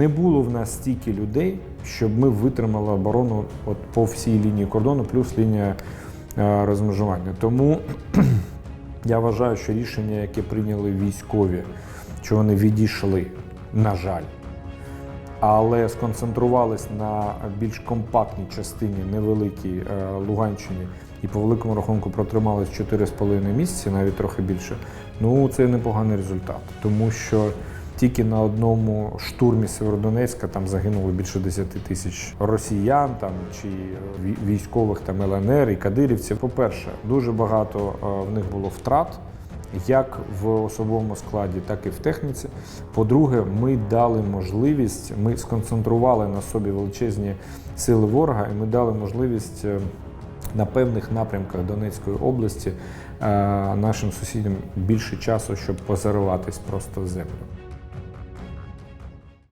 Не було в нас стільки людей, щоб ми витримали оборону от по всій лінії кордону, плюс лінія е, розмежування. Тому я вважаю, що рішення, яке прийняли військові, що вони відійшли, на жаль, але сконцентрувались на більш компактній частині, невеликій е, Луганщині, і по великому рахунку протримались 4,5 місяці, навіть трохи більше. Ну це непоганий результат, тому що тільки на одному штурмі Северодонецька там загинуло більше 10 тисяч росіян там чи військових там ЛНР і кадирівців. По-перше, дуже багато е, в них було втрат. Як в особовому складі, так і в техніці. По-друге, ми дали можливість, ми сконцентрували на собі величезні сили ворога, і ми дали можливість е, на певних напрямках Донецької області е, нашим сусідям більше часу, щоб позариватись просто в землю.